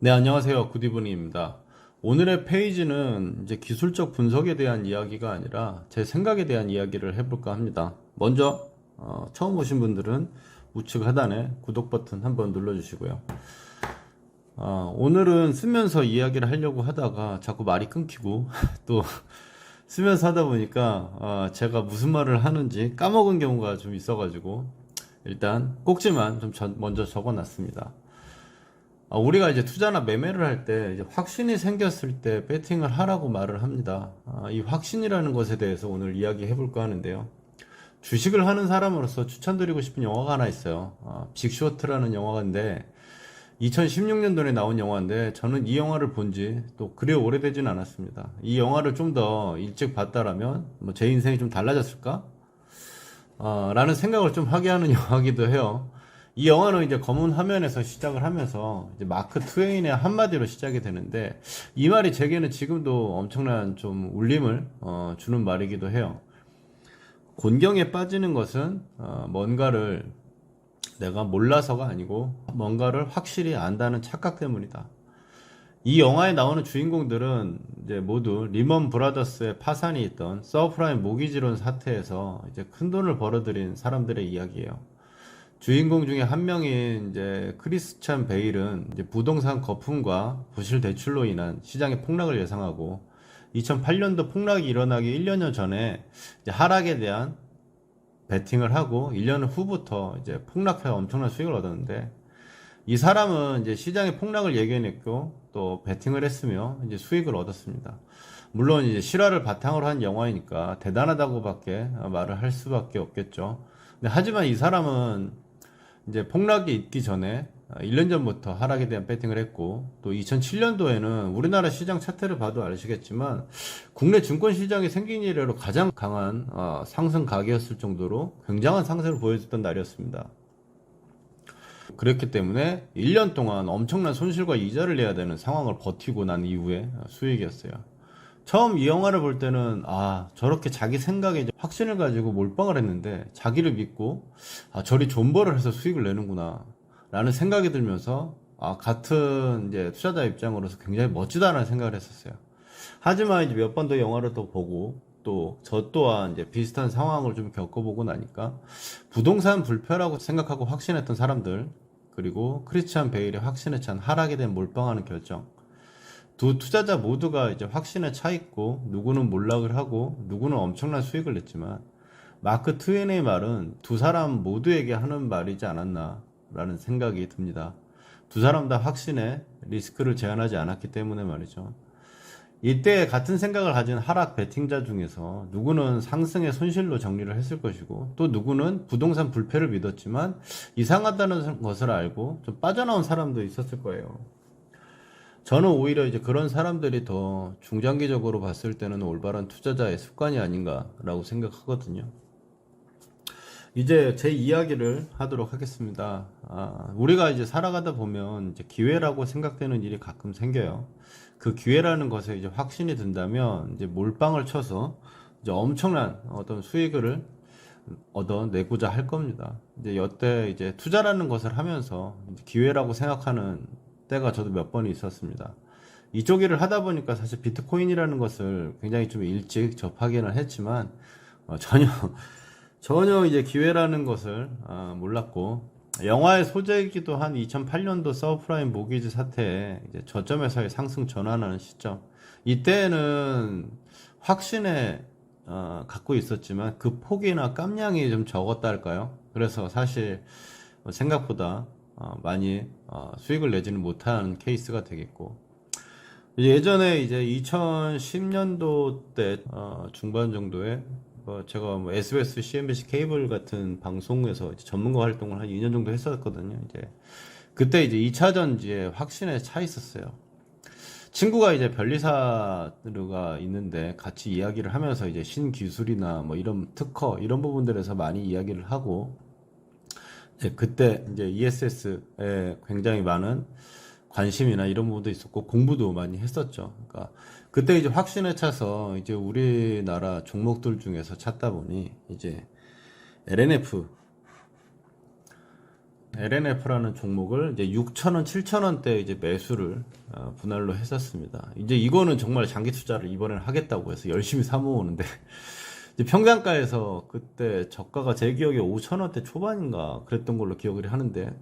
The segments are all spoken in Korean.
네, 안녕하세요. 굿이브닝입니다. 오늘의 페이지는 이제 기술적 분석에 대한 이야기가 아니라 제 생각에 대한 이야기를 해볼까 합니다. 먼저, 어, 처음 오신 분들은 우측 하단에 구독 버튼 한번 눌러주시고요. 어, 오늘은 쓰면서 이야기를 하려고 하다가 자꾸 말이 끊기고 또 쓰면서 하다 보니까 어, 제가 무슨 말을 하는지 까먹은 경우가 좀 있어가지고 일단 꼭지만 좀 전- 먼저 적어놨습니다. 아, 우리가 이제 투자나 매매를 할 때 이제 확신이 생겼을 때 배팅을 하라고 말을 합니다. 아, 이 확신이라는 것에 대해서 오늘 이야기해 볼까 하는데요. 주식을 하는 사람으로서 추천드리고 싶은 영화가 하나 있어요. 아, 빅쇼트라는 영화인데 2016년도에 나온 영화인데 저는 이 영화를 본 지 또 그리 오래되진 않았습니다. 이 영화를 좀 더 일찍 봤다라면 뭐 제 인생이 좀 달라졌을까? 어, 라는 생각을 좀 하게 하는 영화기도 해요. 이 영화는 이제 검은 화면에서 시작을 하면서 이제 마크 트웨인의 한마디로 시작이 되는데 이 말이 제게는 지금도 엄청난 좀 울림을 어, 주는 말이기도 해요. 곤경에 빠지는 것은 어, 뭔가를 내가 몰라서가 아니고 뭔가를 확실히 안다는 착각 때문이다. 이 영화에 나오는 주인공들은 이제 모두 리먼 브라더스의 파산이 있던 서프라임 모기지론 사태에서 이제 큰 돈을 벌어들인 사람들의 이야기예요. 주인공 중에 한 명인 이제 크리스찬 베일은 이제 부동산 거품과 부실 대출로 인한 시장의 폭락을 예상하고 2008년도 폭락이 일어나기 1년 전에 하락에 대한 베팅을 하고 1년 후부터 이제 폭락해 엄청난 수익을 얻었는데 이 사람은 이제 시장의 폭락을 예견했고 또 베팅을 했으며 이제 수익을 얻었습니다. 물론 이제 실화를 바탕으로 한 영화이니까 대단하다고밖에 말을 할 수밖에 없겠죠. 하지만 이 사람은 이제 폭락이 있기 전에 1년 전부터 하락에 대한 배팅을 했고 또 2007년도에는 우리나라 시장 차트를 봐도 아시겠지만 국내 주권 시장이 생긴 이래로 가장 강한 어, 상승 가격이었을 정도로 굉장한 상승을 보여줬던 날이었습니다. 그랬기 때문에 1년 동안 엄청난 손실과 이자를 내야 되는 상황을 버티고 난 이후에 수익이었어요. 처음 이 영화를 볼 때는 아 저렇게 자기 생각에 확신을 가지고 몰빵을 했는데 자기를 믿고 아 저리 존버를 해서 수익을 내는구나 라는 생각이 들면서 아 같은 이제 투자자 입장으로서 굉장히 멋지다라는 생각을 했었어요. 하지만 이제 몇 번 더 영화를 또 보고 또 저 또한 이제 비슷한 상황을 좀 겪어보고 나니까 부동산 불패라고 생각하고 확신했던 사람들 그리고 크리스찬 베일의 확신에 찬 하락에 대한 몰빵하는 결정 두 투자자 모두가 이제 확신에 차 있고 누구는 몰락을 하고 누구는 엄청난 수익을 냈지만 마크 트웨인의 말은 두 사람 모두에게 하는 말이지 않았나라는 생각이 듭니다. 두 사람 다 확신에 리스크를 제한하지 않았기 때문에 말이죠. 이때 같은 생각을 가진 하락 베팅자 중에서 누구는 상승의 손실로 정리를 했을 것이고 또 누구는 부동산 불패를 믿었지만 이상하다는 것을 알고 좀 빠져나온 사람도 있었을 거예요. 저는 오히려 이제 그런 사람들이 더 중장기적으로 봤을 때는 올바른 투자자의 습관이 아닌가라고 생각하거든요. 이제 제 이야기를 하도록 하겠습니다. 아, 우리가 이제 살아가다 보면 이제 기회라고 생각되는 일이 가끔 생겨요. 그 기회라는 것에 이제 확신이 든다면 이제 몰빵을 쳐서 이제 엄청난 어떤 수익을 얻어내고자 할 겁니다. 이제 여태 이제 투자라는 것을 하면서 기회라고 생각하는 때가 저도 몇 번이 있었습니다. 이쪽 일을 하다 보니까 사실 비트코인이라는 것을 굉장히 좀 일찍 접하기는 했지만 어, 전혀 전혀 이제 기회라는 것을 아, 몰랐고 영화의 소재이기도 한 2008년도 서프라임 모기지 이제 저점에서의 상승 전환하는 시점 이때는 확신에 어, 갖고 있었지만 그 폭이나 깜냥이 좀 적었다 할까요? 그래서 사실 생각보다 어, 많이 어, 수익을 내지는 못한 케이스가 되겠고 예전에 이제 2010년도 때 어, 중반 정도에 뭐 제가 뭐 SBS, CNBC 케이블 같은 방송에서 전문가 활동을 한 2년 정도 했었거든요. 이제 그때 이제 2차 전지에 확신에 차 있었어요. 친구가 이제 변리사가 있는데 같이 이야기를 하면서 이제 신기술이나 뭐 이런 특허 이런 부분들에서 많이 이야기를 하고 이제 그때 이제 ESS에 굉장히 많은 관심이나 이런 부분도 있었고 공부도 많이 했었죠. 그러니까 그때 이제 확신에 차서 이제 우리나라 종목들 중에서 찾다 보니 이제 LNF LNF라는 종목을 이제 6,000원, 7,000원대 이제 매수를 어, 분할로 했었습니다. 이제 이거는 정말 장기 투자를 이번에는 하겠다고 해서 열심히 사 모으는데 이제 평단가에서 그때 저가가 제 기억에 5,000원대 초반인가 그랬던 걸로 기억을 하는데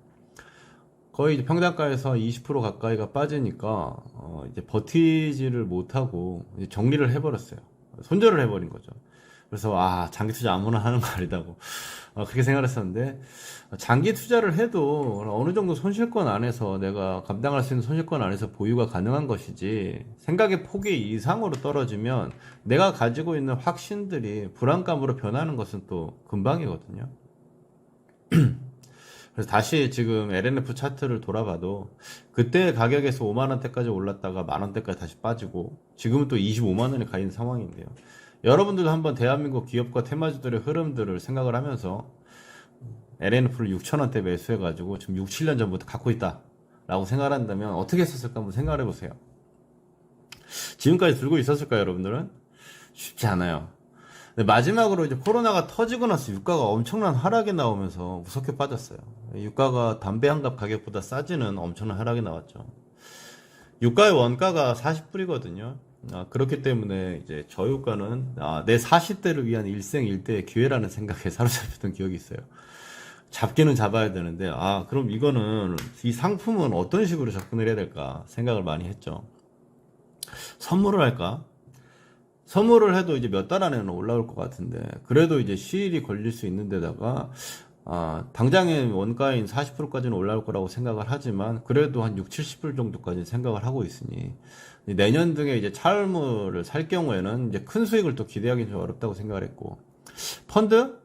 거의 이제 평단가에서 20% 가까이가 빠지니까 어 이제 버티지를 못하고 정리를 해버렸어요. 손절을 해버린 거죠. 그래서 아 장기 투자 아무나 하는 거 아니다고 어, 그렇게 생각했었는데 장기 투자를 해도 어느 정도 손실권 안에서 내가 감당할 수 있는 손실권 안에서 보유가 가능한 것이지 생각의 폭이 이상으로 떨어지면 내가 가지고 있는 확신들이 불안감으로 변하는 것은 또 금방이거든요. 그래서 다시 지금 LNF 차트를 돌아봐도 그때 가격에서 5만 원대까지 올랐다가 만 원대까지 다시 빠지고 지금은 또 25만 원에 가 있는 상황인데요. 여러분들도 한번 대한민국 기업과 테마주들의 흐름들을 생각을 하면서 LNF를 6천 원대 매수해가지고 지금 6, 7년 전부터 갖고 있다 라고 생각한다면 어떻게 했었을까 한번 생각해 보세요. 지금까지 들고 있었을까요, 여러분들은? 쉽지 않아요. 마지막으로 이제 코로나가 터지고 나서 유가가 엄청난 하락이 나오면서 무섭게 빠졌어요. 유가가 담배 한 갑 가격보다 싸지는 엄청난 하락이 나왔죠. 유가의 원가가 40불이거든요. 아, 그렇기 때문에 이제 저유가는 아, 내 40대를 위한 일생일대의 기회라는 생각에 사로잡혔던 기억이 있어요. 잡기는 잡아야 되는데 아 그럼 이거는 이 상품은 어떤 식으로 접근을 해야 될까 생각을 많이 했죠. 선물을 할까? 선물을 해도 이제 몇 달 안에는 올라올 것 같은데 그래도 이제 시일이 걸릴 수 있는 데다가 아, 당장의 원가인 40%까지는 올라올 거라고 생각을 하지만 그래도 한 6, 70불 정도까지 생각을 하고 있으니 내년 등에 이제 차물을 살 경우에는 이제 큰 수익을 또 기대하기 좀 어렵다고 생각을 했고 펀드?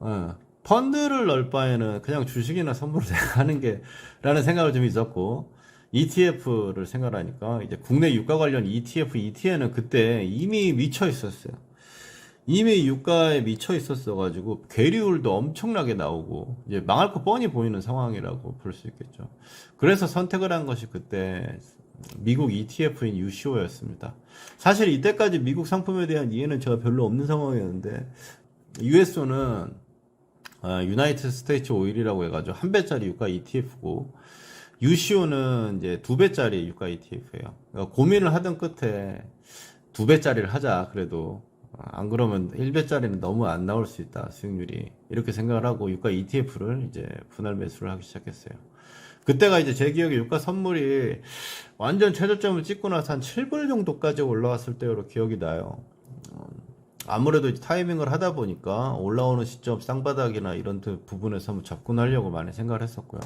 어, 펀드를 넣을 바에는 그냥 주식이나 선물을 하는 게 라는 생각을 좀 있었고 ETF를 생각하니까 이제 국내 유가 관련 ETF, ETN은 그때 이미 미쳐 있었어요. 이미 유가에 미쳐 있었어 가지고 괴리율도 엄청나게 나오고 이제 망할 거 뻔히 보이는 상황이라고 볼 수 있겠죠. 그래서 선택을 한 것이 그때 미국 ETF인 UCO였습니다. 사실 이때까지 미국 상품에 대한 이해는 제가 별로 없는 상황이었는데 USO는 유나이티드 스테이츠 오일이라고 해가지고 한 배짜리 유가 ETF고 UCO는 이제 두 배짜리 유가 ETF예요. 그러니까 고민을 하던 끝에 두 배짜리를 하자 그래도 안 그러면 1배짜리는 너무 안 나올 수 있다 수익률이 이렇게 생각을 하고 유가 ETF를 이제 분할 매수를 하기 시작했어요. 그때가 이제 제 기억에 유가 선물이 완전 최저점을 찍고 나서 한 7불 정도까지 올라왔을 때로 기억이 나요. 어, 아무래도 타이밍을 하다 보니까 올라오는 시점 쌍바닥이나 이런 부분에서 한번 접근하려고 많이 생각을 했었고요.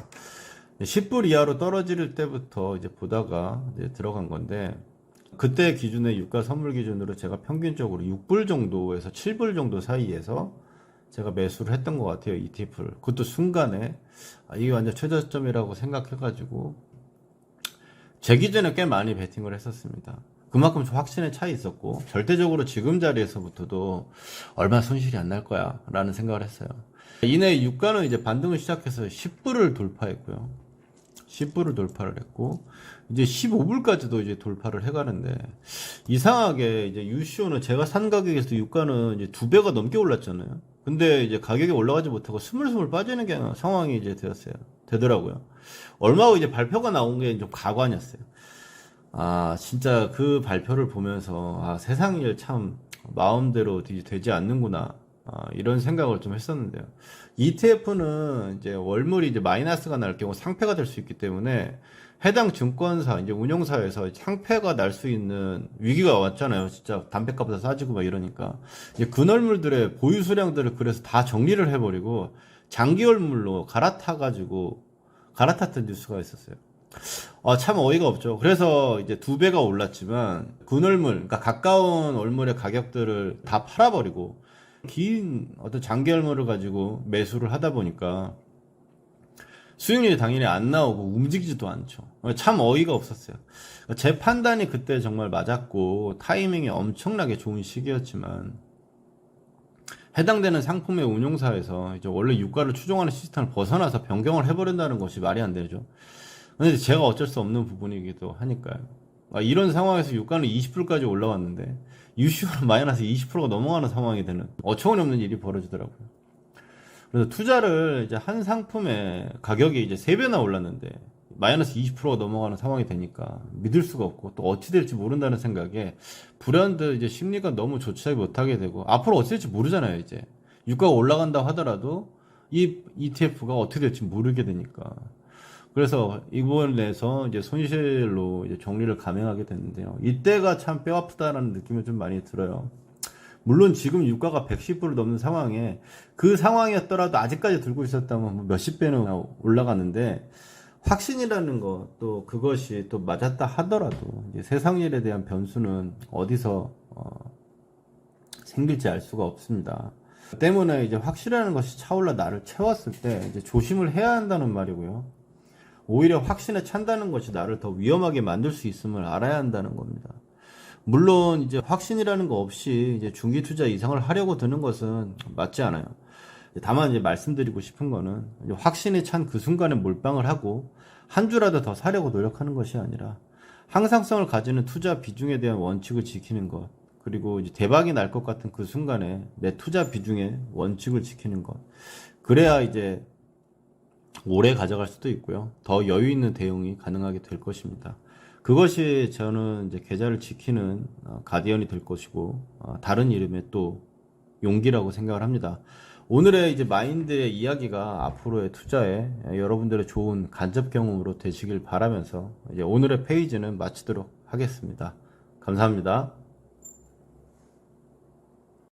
10불 이하로 떨어질 때부터 이제 보다가 이제 들어간 건데 그때 기준의 유가 선물 기준으로 제가 평균적으로 6불 정도에서 7불 정도 사이에서 제가 매수를 했던 것 같아요 ETF를 그것도 순간에. 아, 이게 완전 최저점이라고 생각해가지고. 제 기준에 꽤 많이 베팅을 했었습니다. 그만큼 확신의 차이 있었고 절대적으로 지금 자리에서부터도 얼마 손실이 안 날 거야 라는 생각을 했어요. 이내 유가는 이제 반등을 시작해서 10불을 돌파했고요. 10불을 돌파를 했고 이제 15불까지도 이제 돌파를 해가는데 이상하게 이제 유시오는 제가 산 가격에서 유가는 이제 두 배가 넘게 올랐잖아요. 근데 이제 가격이 올라가지 못하고 스물스물 빠지는 게 상황이 이제 되었어요. 되더라고요. 얼마 후 이제 발표가 나온 게 좀 가관이었어요. 아 진짜 그 발표를 보면서 아 세상 일 참 마음대로 되지 않는구나 아, 이런 생각을 좀 했었는데요. ETF는 이제 월물이 이제 마이너스가 날 경우 상패가 될 수 있기 때문에 해당 증권사 이제 운용사에서 상패가 날 수 있는 위기가 왔잖아요. 진짜 담배값보다 싸지고 막 이러니까 이제 근월물들의 보유 수량들을 그래서 다 정리를 해버리고 장기월물로 갈아타 가지고 갈아탔던 뉴스가 있었어요. 아, 참 어이가 없죠. 그래서 이제 두 배가 올랐지만 근월물, 그러니까 가까운 월물의 가격들을 다 팔아버리고 긴 어떤 장기 할모를 가지고 매수를 하다 보니까 수익률이 당연히 안 나오고 움직이지도 않죠. 참 어이가 없었어요. 제 판단이 그때 정말 맞았고 타이밍이 엄청나게 좋은 시기였지만 해당되는 상품의 운용사에서 이제 원래 유가를 추종하는 시스템을 벗어나서 변경을 해버린다는 것이 말이 안 되죠. 근데 제가 어쩔 수 없는 부분이기도 하니까요. 아, 이런 상황에서 유가는 20불까지 올라왔는데 유시오는 마이너스 20%가 넘어가는 상황이 되는 어처구니 없는 일이 벌어지더라고요. 그래서 투자를 이제 한 상품의 가격이 이제 3배나 올랐는데 마이너스 20%가 넘어가는 상황이 되니까 믿을 수가 없고 또 어찌 될지 모른다는 생각에 불안들 이제 심리가 너무 좋지 못하게 되고 앞으로 어찌 될지 모르잖아요 이제. 유가가 올라간다 하더라도 이 ETF가 어떻게 될지 모르게 되니까. 그래서 이번에서 이제 손실로 이제 정리를 감행하게 됐는데요. 이때가 참 뼈 아프다라는 느낌이 좀 많이 들어요 물론 지금 유가가 110불을 넘는 상황에 그 상황이었더라도 아직까지 들고 있었다면 뭐 몇십 배는 올라갔는데 확신이라는 것또 그것이 또 맞았다 하더라도 이제 세상 일에 대한 변수는 어디서 어, 생길지 알 수가 없습니다. 때문에 이제 확실하는 것이 차올라 나를 채웠을 때 이제 조심을 해야 한다는 말이고요. 오히려 확신에 찬다는 것이 나를 더 위험하게 만들 수 있음을 알아야 한다는 겁니다. 물론 이제 확신이라는 거 없이 이제 중기 투자 이상을 하려고 드는 것은 맞지 않아요. 다만 이제 말씀드리고 싶은 거는 확신에 찬 그 순간에 몰빵을 하고 한 주라도 더 사려고 노력하는 것이 아니라 항상성을 가지는 투자 비중에 대한 원칙을 지키는 것 그리고 이제 대박이 날 것 같은 그 순간에 내 투자 비중의 원칙을 지키는 것 그래야 이제 오래 가져갈 수도 있고요 더 여유 있는 대응이 가능하게 될 것입니다 그것이 저는 이제 계좌를 지키는 어, 가디언이 될 것이고 어, 다른 이름의 또 용기라고 생각을 합니다. 오늘의 이제 마인드의 이야기가 앞으로의 투자에 여러분들의 좋은 간접 경험으로 되시길 바라면서 이제 오늘의 페이지는 마치도록 하겠습니다. 감사합니다.